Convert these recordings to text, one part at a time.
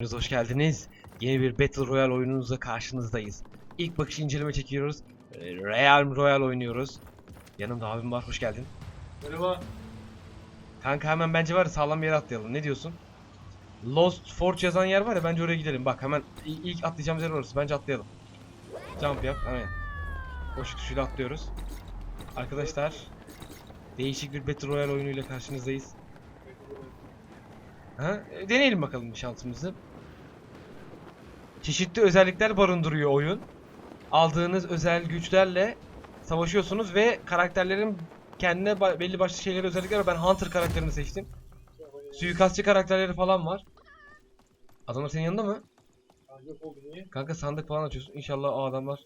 Hepiniz hoş geldiniz. Yeni bir Battle Royale oyununuzla karşınızdayız. İlk bakış inceleme çekiyoruz. Ee, Real Royale oynuyoruz. Yanımda abim var, hoş geldin. Merhaba. Kanka hemen bence var ya sağlam bir yere atlayalım. Ne diyorsun? Lost Forge yazan yer var ya bence oraya gidelim. Bak hemen ilk atlayacağımız yer orası. Bence atlayalım. Jump yap. Hemen. Boş tuşuyla atlıyoruz. Arkadaşlar değişik bir Battle Royale oyunuyla karşınızdayız. Ha? Deneyelim bakalım şansımızı. Çeşitli özellikler barındırıyor oyun. Aldığınız özel güçlerle savaşıyorsunuz ve karakterlerin kendine belli başlı şeyler özellikler var. Ben Hunter karakterini seçtim. Suikastçı karakterleri falan var. Adamlar senin yanında mı? Yok oldu niye? Kanka sandık falan açıyorsun. İnşallah o adamlar.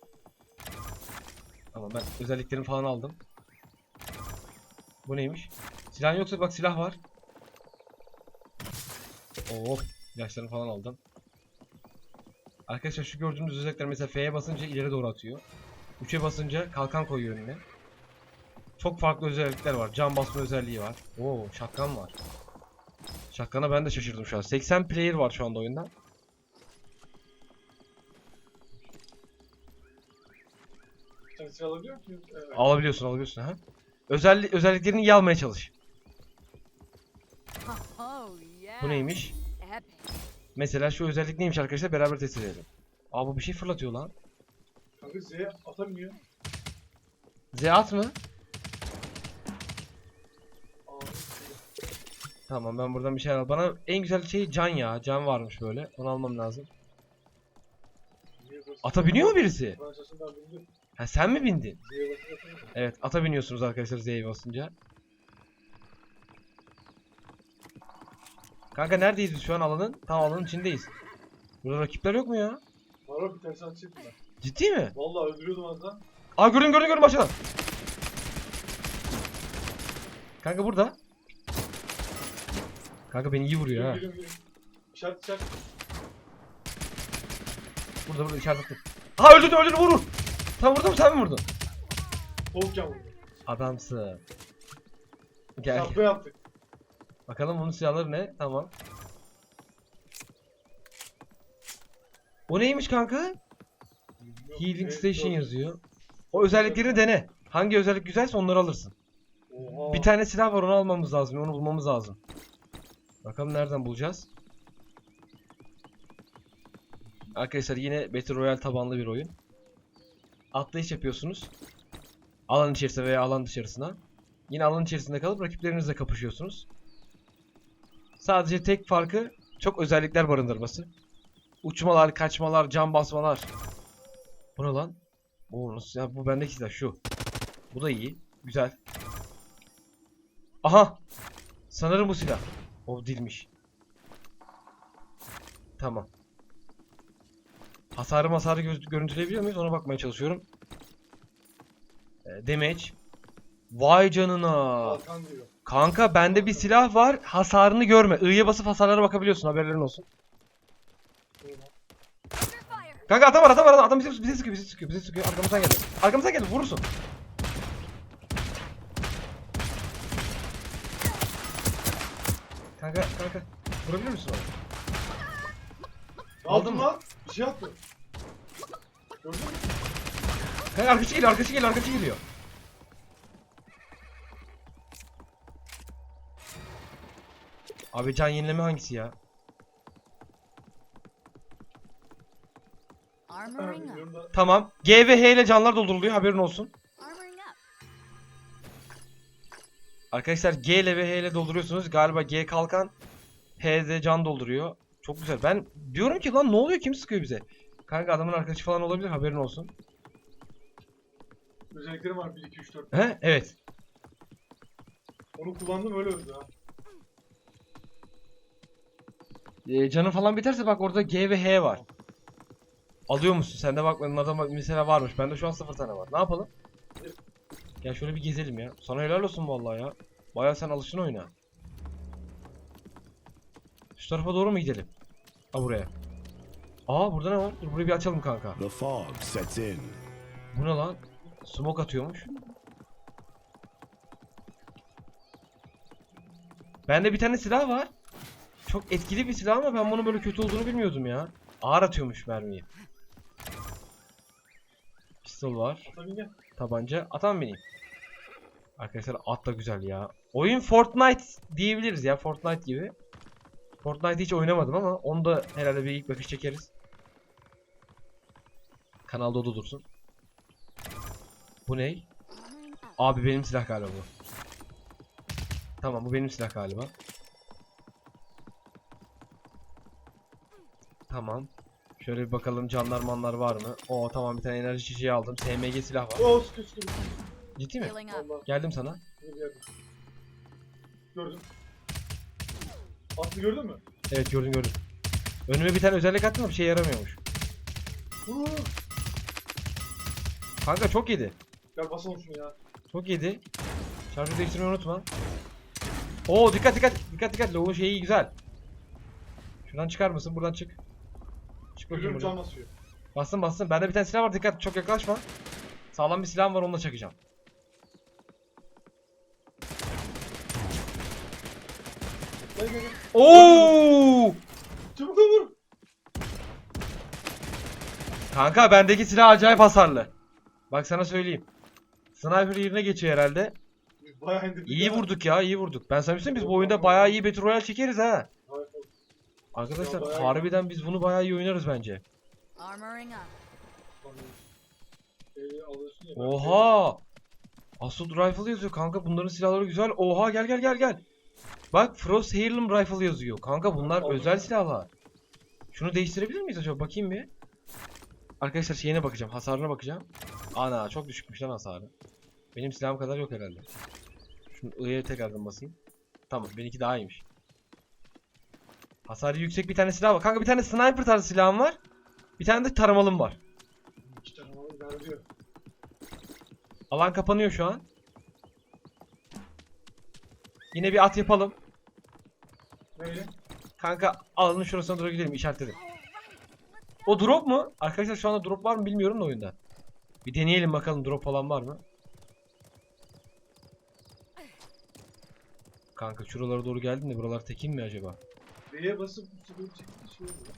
Tamam ben özelliklerimi falan aldım. Bu neymiş? Silah yoksa bak silah var. Oo, ilaçlarını falan aldım. Arkadaşlar şu gördüğünüz özellikler mesela F'ye basınca ileri doğru atıyor. 3'e basınca kalkan koyuyor önüne. Çok farklı özellikler var. Can basma özelliği var. Oo, şatkan var. Şatkana ben de şaşırdım şu an. 80 player var şu anda oyunda. Alabiliyor musun? Evet. Alabiliyorsun, alabiliyorsun ha. Özellik özelliklerini iyi almaya çalış. Oh yeah. Bu neymiş? Mesela şu özellik neymiş arkadaşlar beraber test edelim. Aa bu bir şey fırlatıyor lan. Kanka Z atamıyor. Z at mı? Tamam ben buradan bir şey al. Bana en güzel şey can ya. Can varmış böyle. Onu almam lazım. Ata biniyor mu birisi? Ha sen mi bindin? Evet ata biniyorsunuz arkadaşlar Z'ye basınca. Kanka neredeyiz biz şu an alanın? Tam alanın içindeyiz. Burada rakipler yok mu ya? Var bir tane çektim ben. Ciddi mi? Vallahi öldürüyordum az daha. Aa gördüm gördüm gördüm aşağıdan. Kanka burada. Kanka beni iyi vuruyor ha. Geliyorum geliyorum. İşaret işaret. Burada burada işaretli. Ha öldürdü öldürdü vur vur. Sen vurdun mu sen mi vurdun? Soğukken vurdu. Adamsın. Gel. Yapma yaptık. Bakalım bunun silahları ne? Tamam. O neymiş kanka? Healing Station yazıyor. O özelliklerini dene. Hangi özellik güzelse onları alırsın. Oha. Bir tane silah var onu almamız lazım. Onu bulmamız lazım. Bakalım nereden bulacağız. Arkadaşlar yine Battle Royale tabanlı bir oyun. Atlayış yapıyorsunuz. Alan içerisine veya alan dışarısına. Yine alan içerisinde kalıp rakiplerinizle kapışıyorsunuz. Sadece tek farkı çok özellikler barındırması. Uçmalar, kaçmalar, cam basmalar. Bu ne lan? Oo, nasıl ya? Bu bendeki silah şu. Bu da iyi. Güzel. Aha. Sanırım bu silah. O dilmiş. Tamam. Hasarı masarı görüntüleyebiliyor muyuz? Ona bakmaya çalışıyorum. E, damage. Vay canına. Kalkan diyor. Kanka bende bir silah var. Hasarını görme. I'ya basıp hasarlara bakabiliyorsun. Haberlerin olsun. Kanka adam var adam var adam. Adam bize, bize sıkıyor bize sıkıyor bize sıkıyor. Arkamızdan geldi. Arkamızdan geldi vurursun. Kanka kanka. Vurabilir misin onu? Aldın Aldın mı? lan. Bir şey attı. Gördün mü? Kanka arkası geliyor arkası geliyor arkası geliyor. Abi can yenileme hangisi ya? Tamam. G ve H ile canlar dolduruluyor haberin olsun. Arkadaşlar G ile ve H ile dolduruyorsunuz. Galiba G kalkan, H de can dolduruyor. Çok güzel. Ben diyorum ki lan ne oluyor kim sıkıyor bize? Kanka adamın arkadaşı falan olabilir haberin olsun. Özelliklerim var 1 2 3 4. He? Evet. Onu kullandım öyle öldü ha. Ee, canın falan biterse bak orada G ve H var. Alıyor musun? Sen de bakmadın adam mesela varmış. Bende şu an sıfır tane var. Ne yapalım? Gel şöyle bir gezelim ya. Sana helal olsun vallahi ya. Baya sen alışın oyuna. Şu tarafa doğru mu gidelim? Ha buraya. Aa burada ne var? Dur burayı bir açalım kanka. The fog sets in. Bu ne lan? Smoke atıyormuş. Bende bir tane silah var. Çok etkili bir silah ama ben bunun böyle kötü olduğunu bilmiyordum ya. Ağır atıyormuş mermiyi. Pistol var. Tabanca. Ata mı bineyim? Arkadaşlar at da güzel ya. Oyun Fortnite diyebiliriz ya. Fortnite gibi. Fortnite hiç oynamadım ama onu da herhalde bir ilk bakış çekeriz. Kanalda o da dursun. Bu ne? Abi benim silah galiba bu. Tamam bu benim silah galiba. Tamam. Şöyle bir bakalım canlar manlar var mı? Oo tamam bir tane enerji çiçeği aldım. SMG silah var. Oo sıkı sıkı. Ciddi mi? Allah. Geldim sana. Gördüm. Atlı gördün mü? Evet gördüm gördüm. Önüme bir tane özellik attım da bir şey yaramıyormuş. Vur. Kanka çok yedi. Gel basalım şunu ya. Çok yedi. Şarjı değiştirmeyi unutma. Oo dikkat dikkat dikkat dikkat. Low'un şeyi güzel. Şuradan çıkar mısın? Buradan çık. Çık bakayım Görüyorum buradan. basıyor. Bastım bastım. Bende bir tane silah var. Dikkat çok yaklaşma. Sağlam bir silahım var onunla çakacağım. Gel gel gel. Oo! Çabuk ol vur. Kanka bendeki silah acayip hasarlı. Bak sana söyleyeyim. Sniper yerine geçiyor herhalde. Biz bayağı indirdik. İyi ya. vurduk ya, iyi vurduk. Ben sana bir şey söyleyeyim, biz bu oyunda bayağı iyi Battle Royale çekeriz ha. Arkadaşlar Ya bayağı harbiden biz bunu bayağı iyi oynarız bence. Armoring up. Lan, Şeyi alıyorsun ya. ben Oha! Assault Rifle yazıyor kanka bunların silahları güzel. Oha gel gel gel gel. Bak Frost Heirloom Rifle yazıyor. Kanka bunlar Aldım. özel silahlar. Şunu değiştirebilir miyiz acaba? Bakayım bir. Arkadaşlar şeyine bakacağım. Hasarına bakacağım. Ana çok düşükmüş lan hasarı. Benim silahım kadar yok herhalde. Şunu I'ye tekrardan basayım. Tamam benimki daha iyiymiş. Hasarı yüksek bir tane silah var. Kanka bir tane sniper tarzı silahım var. Bir tane de taramalım var. İki var ilerliyor. Alan kapanıyor şu an. Yine bir at yapalım. Neyle? Kanka alanın şurasına doğru gidelim işaretledim. O drop mu? Arkadaşlar şu anda drop var mı bilmiyorum da oyunda. Bir deneyelim bakalım drop falan var mı? Kanka şuralara doğru geldim de buralar tekin mi acaba? B'ye basıp sıkıntı çekti şey oluyor.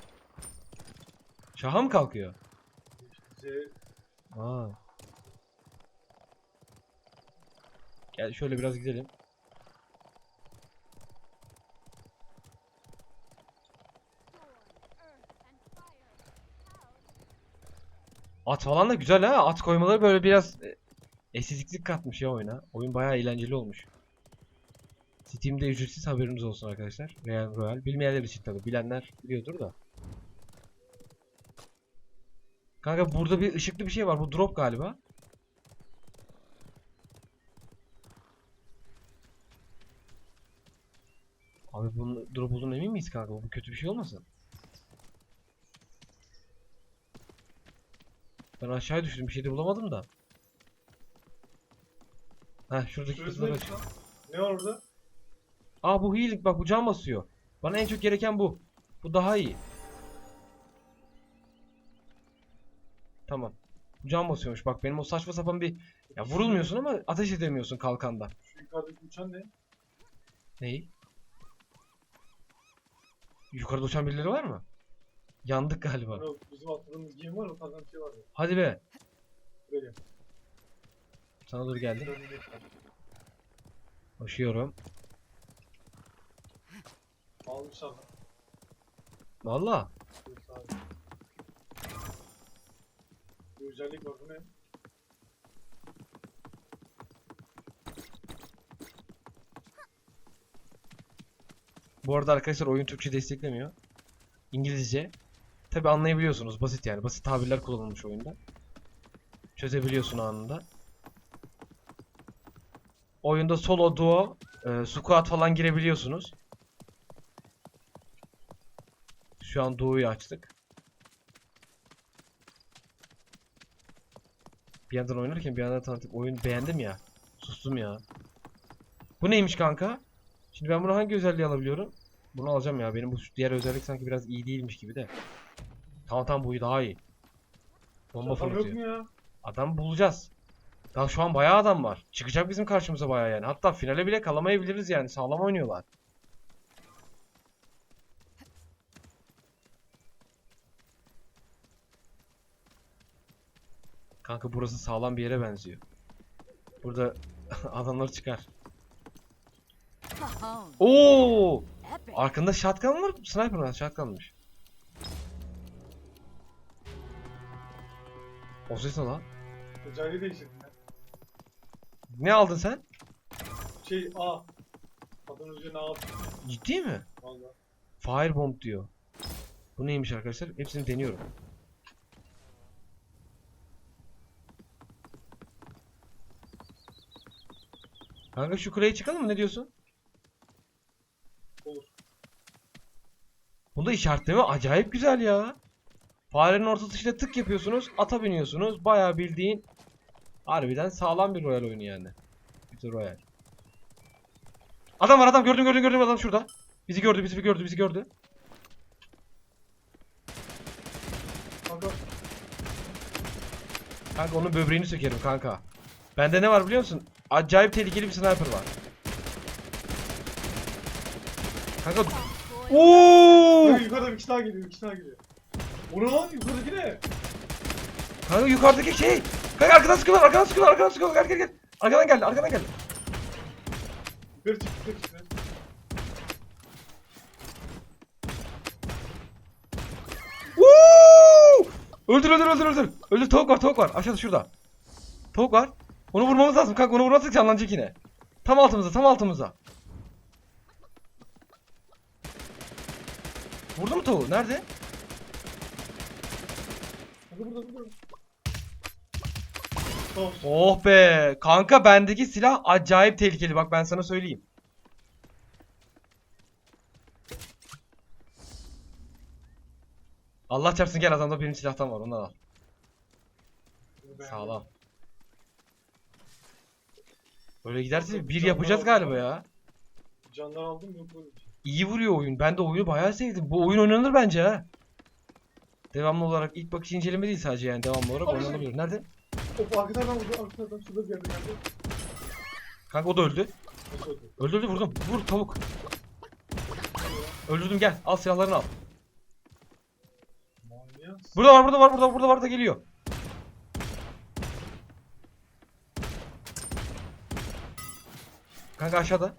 Şaha mı kalkıyor? Z Aa. Gel şöyle biraz gidelim. At falan da güzel ha. At koymaları böyle biraz e, katmış ya oyuna. Oyun bayağı eğlenceli olmuş. Steam'de ücretsiz haberiniz olsun arkadaşlar. Real Royal. Bilmeyenler için tabi. Bilenler biliyordur da. Kanka burada bir ışıklı bir şey var. Bu drop galiba. Abi bunun drop olduğunu emin miyiz kanka? Bu kötü bir şey olmasın? Ben aşağıya düştüm. Bir şey de bulamadım da. Heh şuradaki Sözde kısımları aç. insan. Ne orada? Aa bu healing bak bu can basıyor. Bana en çok gereken bu. Bu daha iyi. Tamam. Bu can basıyormuş. Bak benim o saçma sapan bir... Ya vurulmuyorsun ama ateş edemiyorsun kalkanda. Şu yukarıdaki uçan ne? Neyi? Yukarıda uçan birileri var mı? Yandık galiba. O bizim atladığımız gemi var o bir şey var ya. Hadi be. Böyle. Sana dur çıkan. Koşuyorum. Almışlar lan. Valla. Bir özellik var bu ne? Bu arada arkadaşlar oyun Türkçe desteklemiyor. İngilizce. Tabi anlayabiliyorsunuz. Basit yani. Basit tabirler kullanılmış oyunda. Çözebiliyorsun anında. Oyunda solo, duo, e, squad falan girebiliyorsunuz. Şu an duo'yu açtık. Bir yandan oynarken bir yandan tanıtıp oyun beğendim ya. Sustum ya. Bu neymiş kanka? Şimdi ben bunu hangi özelliği alabiliyorum? Bunu alacağım ya. Benim bu diğer özellik sanki biraz iyi değilmiş gibi de. Tamam tamam bu daha iyi. Bomba fırlatıyor. Adam bulacağız. Daha şu an bayağı adam var. Çıkacak bizim karşımıza bayağı yani. Hatta finale bile kalamayabiliriz yani. Sağlam oynuyorlar. Kanka burası sağlam bir yere benziyor. Burada adamlar çıkar. Oo! Arkanda shotgun var. Sniper var. Shotgunmış. O ses ne lan? Özelliği değiştirdim ya. Ne aldın sen? Şey A. Adın üzerine A. Ciddi mi? Valla. Firebomb diyor. Bu neymiş arkadaşlar? Hepsini deniyorum. Kanka şu kuleye çıkalım mı? Ne diyorsun? Olur. Bunda işaretleme acayip güzel ya. Farenin orta tuşuyla tık yapıyorsunuz, ata biniyorsunuz. Bayağı bildiğin harbiden sağlam bir Royal oyunu yani. Battle Royale. Adam var adam gördüm gördüm gördüm adam şurada. Bizi gördü bizi gördü bizi gördü. Kanka. Kanka onun böbreğini sökerim kanka. Bende ne var biliyor musun? Acayip tehlikeli bir sniper var. Kanka Oo! Yukarıda bir kişi daha geliyor. Bir kişi daha geliyor. O ne lan? Yukarıdaki ne? Kanka yukarıdaki şey. Kanka arkadan sıkıyorlar, arkadan sıkıyorlar, arkadan sıkıyorlar. Gel gel gel. Arkadan geldi, arkadan geldi. Yukarı çık yukarı çık. yukarı çık. Woo! Öldür öldür öldür öldür. Öldür tavuk var tavuk var. Aşağıda şurada. Tavuk var. Onu vurmamız lazım kanka. Onu vurmazsak canlanacak yine. Tam altımıza tam altımıza. Vurdu mu tavuğu? Nerede? Oh be. Kanka bendeki silah acayip tehlikeli. Bak ben sana söyleyeyim. Allah çarpsın gel adamda benim silahtan var ondan al. Sağlam. Böyle giderse bir yapacağız galiba ya. Canlar aldım yok böyle şey. İyi vuruyor oyun. Ben de oyunu bayağı sevdim. Bu oyun oynanır bence ha. Devamlı olarak ilk bakış inceleme değil sadece yani devamlı olarak Abi oynanabilir. Nerede? Hop arkadan vurdu. Arkadan şurada bir yerde geldi. Kanka o da öldü. Nasıl öldü? Öldürdü vurdum. Vur tavuk. Öldürdüm gel. Al silahlarını al. Manyak. Burada var burada var burada burada var da geliyor. Kanka aşağıda.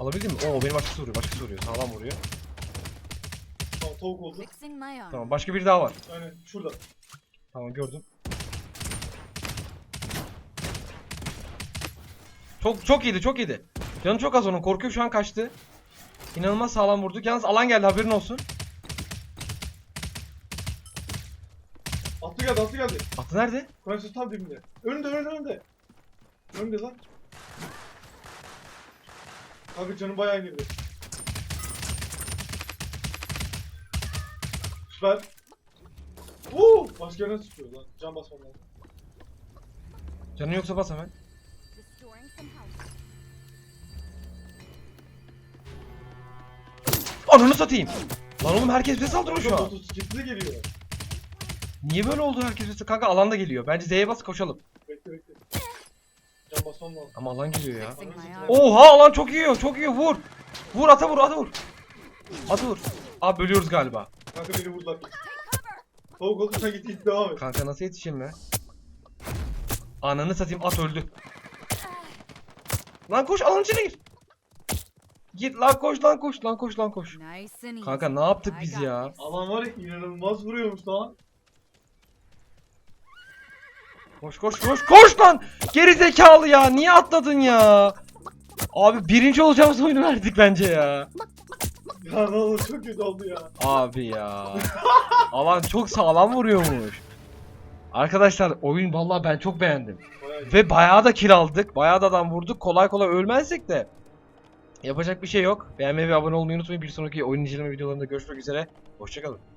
Alabildin mi? Oo benim başkası vuruyor. Başkası vuruyor. Sağlam vuruyor. Tamam tavuk oldu. Fixing my armor. Tamam başka biri daha var. Aynen şurada. Tamam gördüm. Çok çok iyiydi çok iyiydi. Canı çok az onun. Korkuyor şu an kaçtı. İnanılmaz sağlam vurduk. Yalnız alan geldi haberin olsun. Atlı geldi atlı geldi. Atı nerede? Francis tam dibinde. Önünde önünde önünde. Önünde lan. Kanka canım bayağı indirdi. Süper. Uuu! Başka yerden sıkıyor lan. Can basmam lazım. Canın yoksa bas hemen. Ananı satayım. Lan oğlum herkes bize saldırıyor şu an. motosikletli geliyor. Niye böyle oldu herkes bize? Kanka alan da geliyor. Bence Z'ye bas koşalım. Bekle bekle. Can basmam lazım. Ama alan geliyor ya. Oha alan çok iyi çok iyi vur. Vur ata vur ata vur. Ata vur. Abi bölüyoruz galiba. Kanka beni vurdular. Tavuk sen git git devam et. Kanka nasıl yetişeyim be? Ananı satayım at öldü. Lan koş alanın içine gir. Git lan koş lan koş lan koş lan koş. Kanka ne yaptık biz ya? Alan var ya inanılmaz vuruyormuş lan. Koş koş koş koş lan! Geri zekalı ya niye atladın ya? Abi birinci olacağımız oyunu verdik bence ya. Ya ne olur çok kötü oldu ya. Abi ya. Alan çok sağlam vuruyormuş. Arkadaşlar oyun vallahi ben çok beğendim. Bayağı. Ve bayağı da kill aldık. Bayağı da adam vurduk. Kolay kolay ölmezsek de. Yapacak bir şey yok. Beğenmeyi ve abone olmayı unutmayın. Bir sonraki oyun inceleme videolarında görüşmek üzere. Hoşçakalın.